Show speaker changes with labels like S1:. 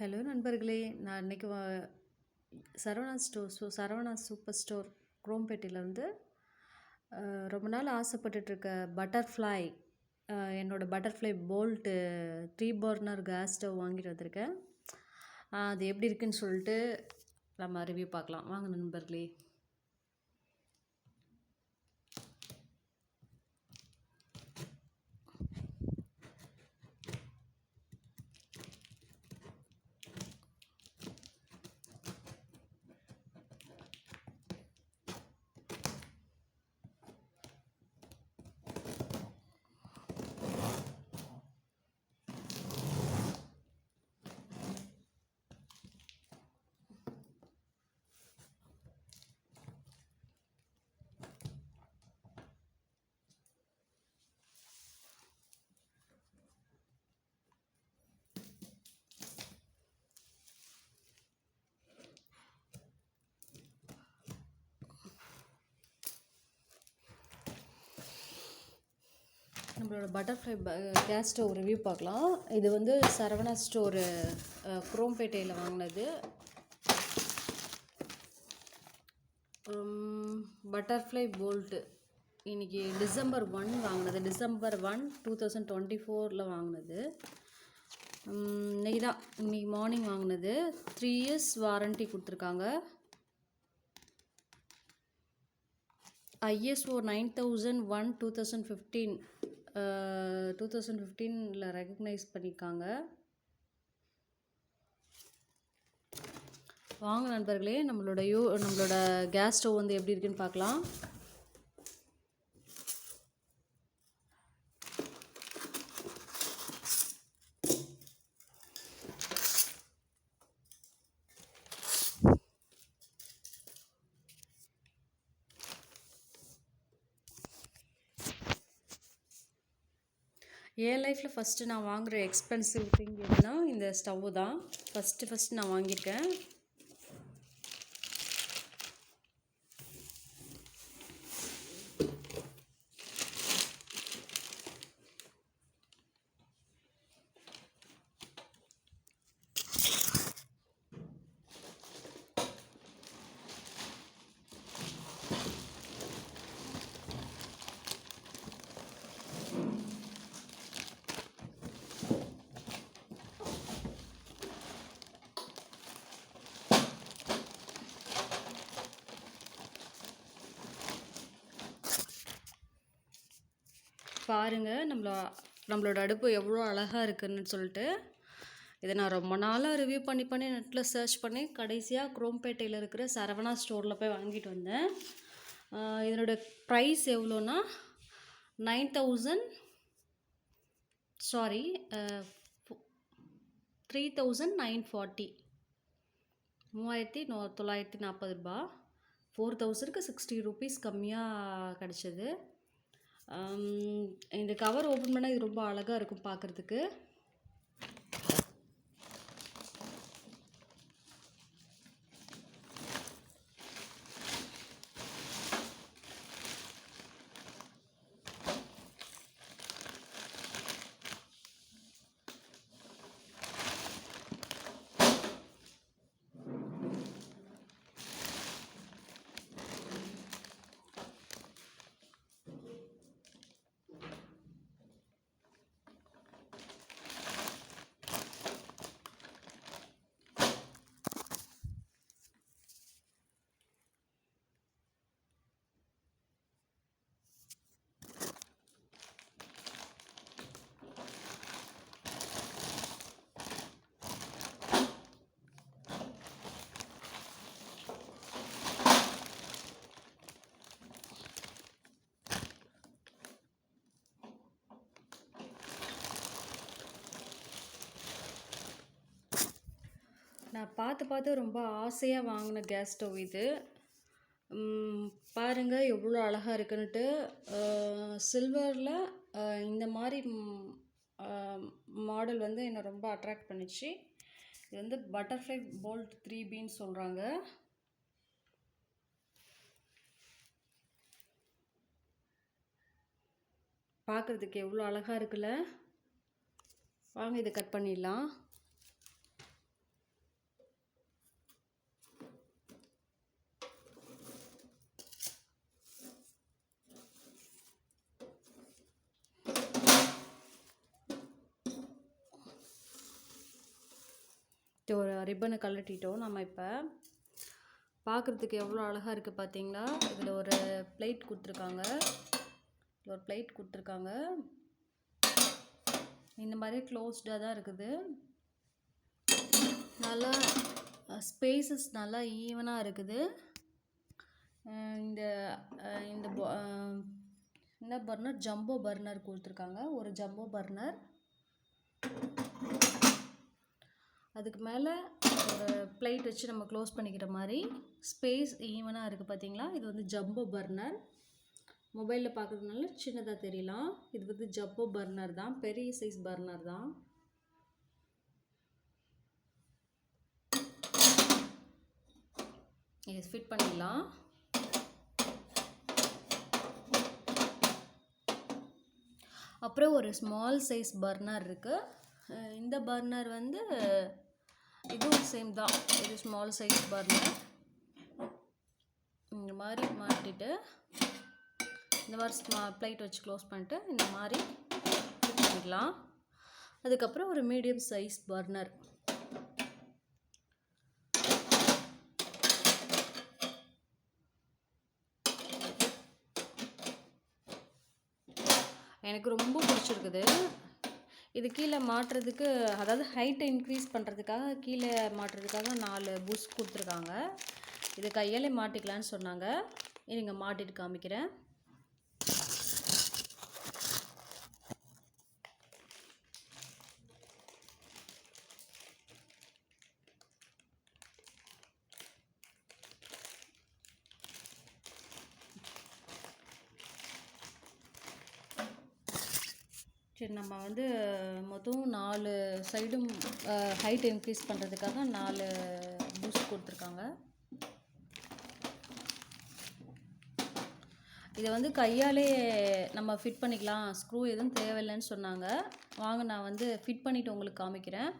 S1: Hello நண்பர்களே நான் இன்றைக்கி Saravana store so Saravana super store குரோம்பேட்டையிலேருந்து ரொம்ப நாள் ஆசைப்பட்டுட்ருக்க பட்டர்ஃப்ளை என்னோடய butterfly bolt three burner gas stove வாங்கிட்டு வந்திருக்கேன். அது எப்படி இருக்குன்னு சொல்லிட்டு நம்ம ரிவ்யூ பார்க்கலாம். வாங்க நண்பர்களே. நம்மளோட பட்டர்ஃப்ளை கேஸ் ஸ்டவ் ரிவ்யூ பார்க்கலாம். இது வந்து சரவணா ஸ்டோரு குரோம்பேட்டையில் வாங்கினது. பட்டர்ஃப்ளை போல்ட்டு இன்னைக்கு டிசம்பர் ஒன் வாங்கினது. December one two thousand twenty ஃபோரில் வாங்கினது இன்னைக்கு தான். இன்றைக்கி மார்னிங் வாங்கினது. த்ரீ இயர்ஸ் வாரண்ட்டி கொடுத்துருக்காங்க. ISO nine thousand one two thousand fifteen two thousand ஃபிஃப்டீனில் recognise பண்ணியிருக்காங்க. வாங்க நண்பர்களே நம்மளோட யூ நம்மளோட கேஸ் ஸ்டவ் வந்து எப்படி இருக்குன்னு பார்க்கலாம். என் லைஃப்பில் ஃபஸ்ட்டு நான் வாங்குகிற எக்ஸ்பென்சிவ் திங் எதுனா இந்த ஸ்டவ் தான். ஃபஸ்ட்டு ஃபஸ்ட்டு நான் வாங்கியிருக்கேன். பாருங்கள் நம்மள நம்மளோட அடுப்பு எவ்வளோ அழகாக இருக்குன்னு சொல்லிட்டு. இதை நான் ரொம்ப நாளாக ரிவ்யூ பண்ணி பண்ணி நெட்டில் சர்ச் பண்ணி கடைசியாக குரோம்பேட்டையில் இருக்கிற சரவணா ஸ்டோரில் போய் வாங்கிட்டு வந்தேன். இதனோட price எவ்வளோன்னா nine thousand sorry three thousand nine forty மூவாயிரத்தி நோ தொள்ளாயிரத்தி நாற்பது ரூபா ஃபோர் தௌசண்ட்க்கு சிக்ஸ்டி ருபீஸ் கம்மியாக கிடச்சிது. இந்த கவர் ஓப்பன் பண்ணால் இது ரொம்ப அழகாக இருக்கும் பார்க்குறதுக்கு நான் பார்த்து பார்த்து ரொம்ப ஆசையாக வாங்கின கேஸ் ஸ்டவ் இது. பாருங்கள் எவ்வளோ அழகாக இருக்குன்னுட்டு சில்வரில் இந்த மாதிரி மாடல் வந்து என்னை ரொம்ப அட்ராக்ட் பண்ணிச்சு. இது வந்து பட்டர்ஃப்ளை போல்ட் த்ரீ பின்னு சொல்கிறாங்க பார்க்குறதுக்கு எவ்வளோ அழகாக இருக்குல்ல? வாங்க இதை கட் பண்ணிடலாம். ஒரு ரிப்பனை கழட்டிட்டோம் நம்ம இப்போ. பார்க்குறதுக்கு எவ்வளோ அழகாக இருக்குது பார்த்தீங்களா இதில் ஒரு பிளேட் கொடுத்துருக்காங்க. இதில் ஒரு பிளேட் கொடுத்துருக்காங்க. இந்த மாதிரி க்ளோஸ்டாக தான் இருக்குது. நல்லா ஸ்பேசஸ் நல்லா ஈவனாக இருக்குது. இந்த இந்த என்ன பர்னர் ஜம்போ பர்னர் கொடுத்துருக்காங்க. ஒரு ஜம்போ பர்னர் அதுக்கு மேலே ஒரு பிளேட் வச்சு நம்ம க்ளோஸ் பண்ணிக்கிற மாதிரி ஸ்பேஸ் ஈவனாக இருக்குது பார்த்தீங்களா இது வந்து ஜம்போ பர்னர் மொபைலில் பார்க்குறதுனால சின்னதாக தெரியலாம். இது வந்து ஜம்போ பர்னர் தான். பெரிய சைஸ் பர்னர் தான். இது ஃபிட் பண்ணிடலாம். அப்புறம் ஒரு ஸ்மால் சைஸ் பர்னர் இருக்குது இந்த பர்னர் வந்து இதுவும் சேம் தான். இது ஸ்மால் சைஸ் பர்னர் இந்த மாதிரி மாட்டிட்டு இந்த மாதிரி ஸ்மா ப்ளைட் வச்சு க்ளோஸ் பண்ணிட்டு இந்த மாதிரி ஃபிட் பண்ணிக்கலாம். அதுக்கப்புறம் ஒரு மீடியம் சைஸ் பர்னர் எனக்கு ரொம்ப பிடிச்சிருக்குது. இது கீழே மாட்டுறதுக்கு அதாவது ஹைட்டை இன்க்ரீஸ் பண்ணுறதுக்காக கீழே மாட்டுறதுக்காக நாலு புஷ் கொடுத்துருக்காங்க. இது கையாலே மாட்டிக்கலான்னு சொன்னாங்க. இருங்க மாட்டிட்டு காமிக்கிறேன். சரி நம்ம வந்து மொத்தம் நாலு சைடும் ஹைட் இன்க்ரீஸ் பண்ணுறதுக்காக நாலு பூஸ்ட் கொடுத்துருக்காங்க. இதை வந்து கையாலே நம்ம ஃபிட் பண்ணிக்கலாம். ஸ்க்ரூ எதுவும் தேவையில்லைன்னு சொன்னாங்க. வாங்க நான் வந்து ஃபிட் பண்ணிவிட்டு உங்களுக்கு காமிக்கிறேன்.